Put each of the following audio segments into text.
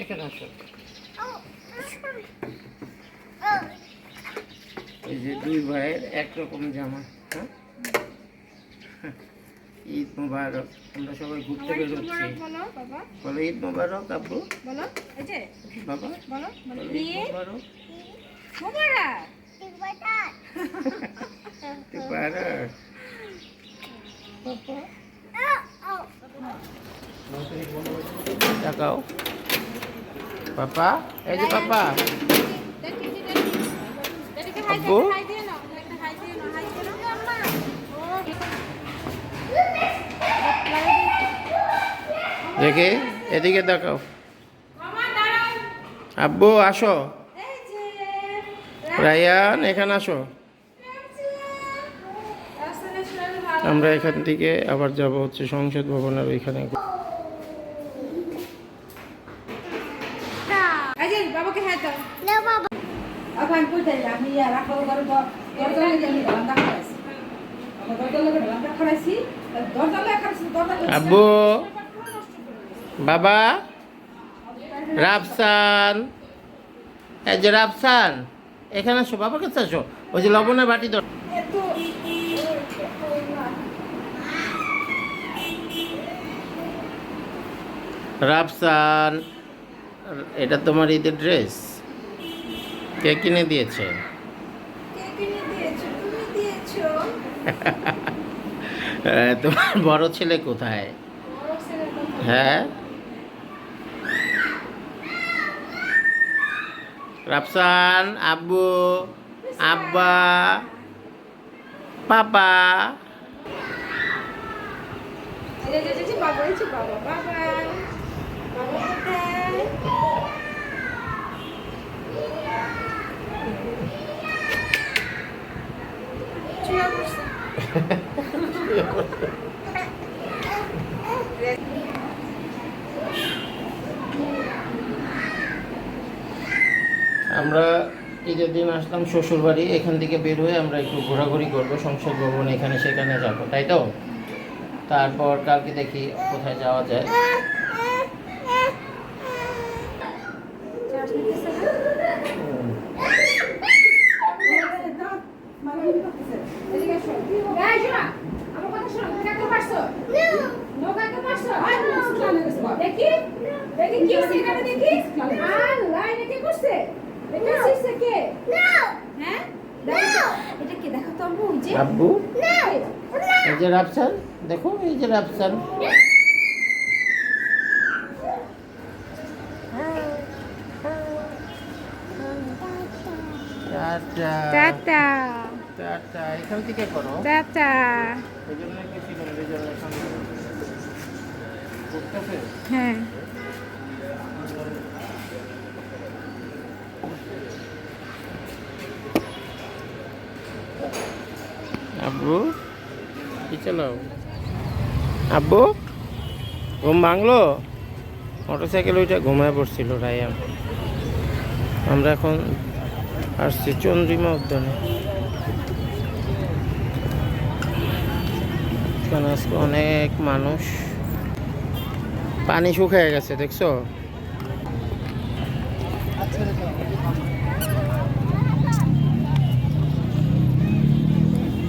এখানে আসো। এই যে দুই ভাইয়ের একরকম জামা হ্যাঁ? ঈদ মুবারক আমরা সবাই ঘুরতে বেরোচ্ছি। বলো ঈদ মুবারক আব্বু। বলো এই যে বাবা। বলো ঈদ মুবারক। মোবারক. তাকাও পাপা এই যে পাপা। আব্বু? দেখে এদিকে দাঁড়াও আব্বু আসো। রায়ান এখানে আসো। আমরা এখান থেকে আবার যাব হচ্ছে সংসদ ভবনের ওইখানে এই যে এখন আমি ইয়া রাখাবো করে তো দরজা লাগে আমি করাইছি আমার দরজা লাগে রান্না করাইছি দরজা লাগে করাইছি দরজা আব্বু, বাবা, রাফসান। এই যে রাফসান, এখানে আসো, বাবার কাছে আসো। ওই যে লবণের বাটি ধর। রাফসান এটা তোমার ঈদের ড্রেস কে কিনে দিয়েছে তোমার বড় ছেলে কোথায় হ্যাঁ রাফসান আব্বু আব্বা পাপা বাবা বাবা বাবা আমরা ঈদের দিন আসলাম শ্বশুর বাড়ি এখান থেকে বের হয়ে আমরা একটু ঘোরাঘুরি করব, সংসদ ভবন এখানে সেখানে যাব, তাই তো? তারপর কালকে দেখি কোথায় যাওয়া যায় চার্জ নিতেছে না হুম। মানে করতেছে এদিকে আসো এই শোনা আমার কথা শোনো তুমি কাকে পারছ নো কাকে পারছ দেখি দেখি কি হচ্ছে এখানে দেখি? আল্লাহ এটা কে করছে? এটা শিখছে কে? No. হ্যাঁ? দেখো এটা কি? দেখো তো আম্মু যে। আব্বু No. এই যে রাফসান দেখো এই যে রাফসান। টাটা। টাটা। টাটা। এখান থেকে করো। টাটা। এই জন্য গেছিলাম এই জন্য এখন করতেছে? হ্যাঁ। আব্বু? কি চালাও? আব্বু? ঘুম ভাঙলো? মোটর সাইকেল ওইটা ঘুমায় পড়ছিল রায়ান আমরা এখন আসছি চন্দ্রিমা উদ্যানে। এখানে আজকে অনেক মানুষ। পানি শুকিয়ে গেছে দেখছ?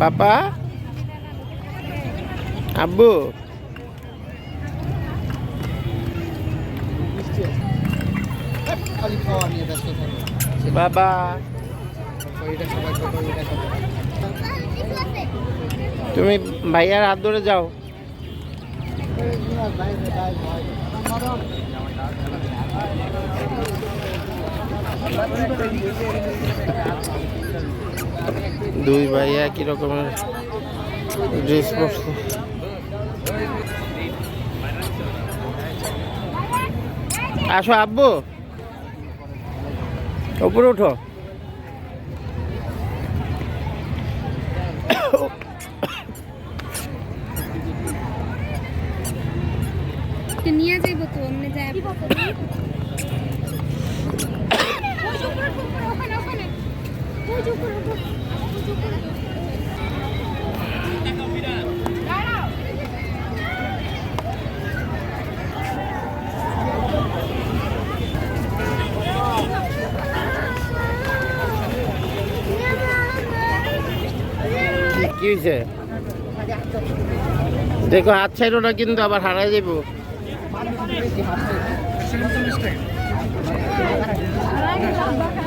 পাপা? আব্বু? বাবা? তুমি ভাইয়ার হাত ধরে যাও। দুই ভাই একই রকমের ড্রেস পরছে? আসো আব্বু। উপরে উঠো। নিয়ে যাইব তো অমনে যায় দেখো হাত ছাইরো না কিন্তু আবার হারাই যাইব। টাকা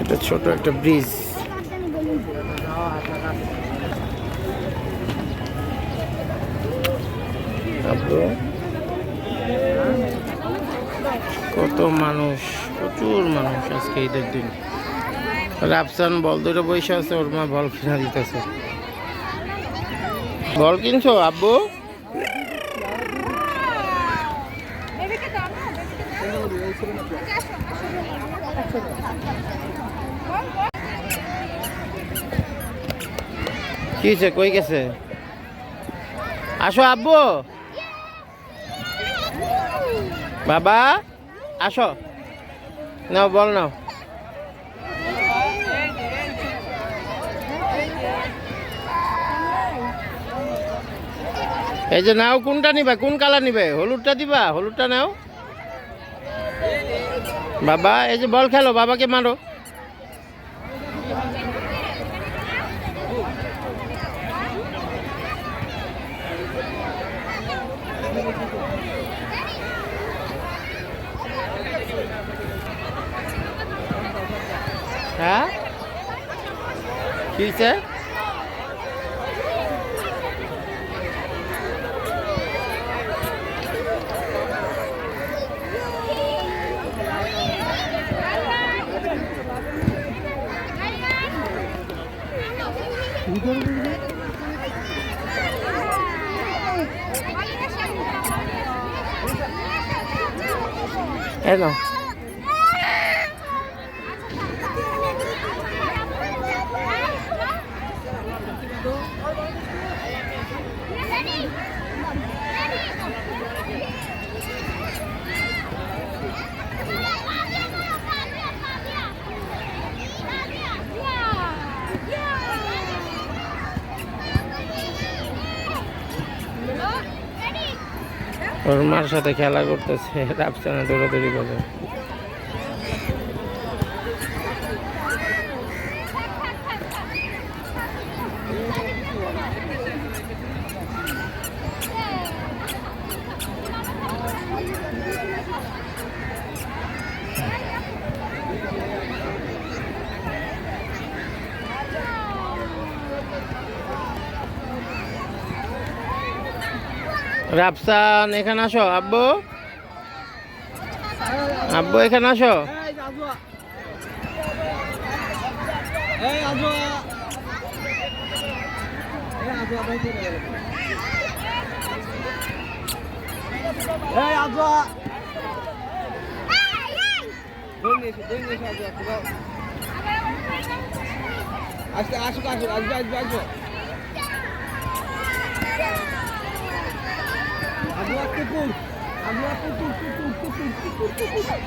এটা ছোট একটা ব্রিজ। কত মানুষ, প্রচুর মানুষ আজকে ঈদের দিন। রাফসান বল দুটো বসে আছে, ওর মা বল কিনা দিতেছে। বল কিনছো, আব্বু? কি হয়েছে কই গেছে? আসো আব্বু। বাবা, আসো। নাও, বল নাও। এই যে নাও, কোনটা নিবে? কোন কালার নিবে? হলুদটা দিবা? হলুদটা নাও। বাবা, এই যে বল খেলো, বাবাকে মারো। হ্যাঁ? কি হয়েছে এই ওর মার সাথে খেলা করতেছে রাফসানা দৌড়াদৌড়ি করে। রাফসান এখানে আসো আব্বু। আব্বু এখানে আসো। এই আজোয়া এই আজোয়া ভাই চলে কুকুর আজোয়া কুকুর কুকুর কুকুর কুকুর কুকুর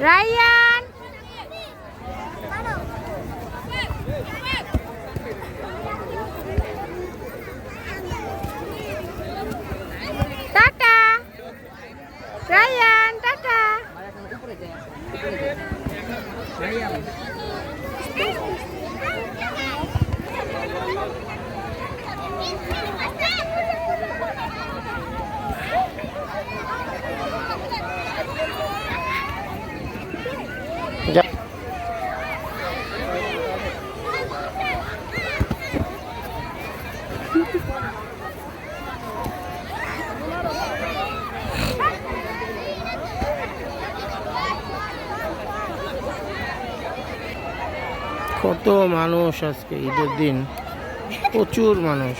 Ryan tata Ryan tata যা কত মানুষ আজকে, ঈদের দিন। প্রচুর মানুষ।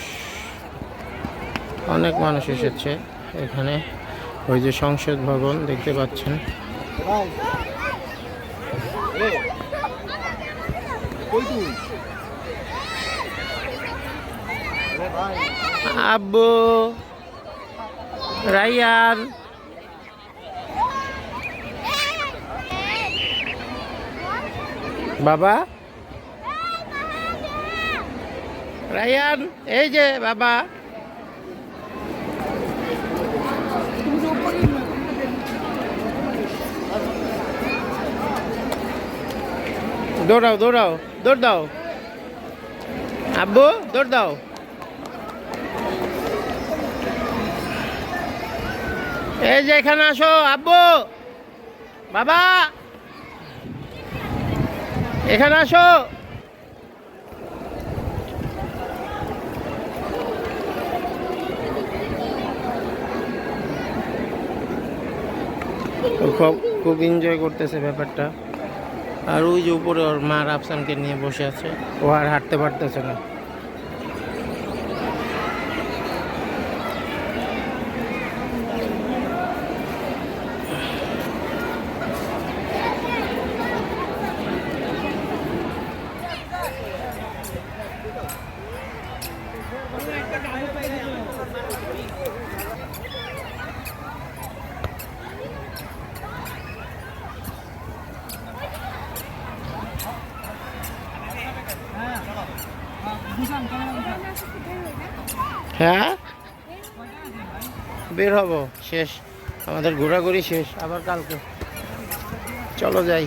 অনেক মানুষ এসেছে এখানে। ওই যে সংসদ ভবন দেখতে পাচ্ছেন। আব্বু, রাইয়ান। বাবা? রাইয়ান এই যে বাবা। দৌড়াও দৌড়াও, দৌড় দাও। আব্বু, দৌড় দাও। এই যে এখানে আসো, আব্বু। বাবা। এখানে আসো। খুব খুব এনজয় করতেছে ব্যাপারটা। আর ওই যে উপরে ওর মা রাফসানকে নিয়ে বসে আছে। ও আর হাঁটতে পারতেছে না। হ্যাঁ? বের হব শেষ। আমাদের ঘোরাঘুরি শেষ আবার কালকে। চলো যাই।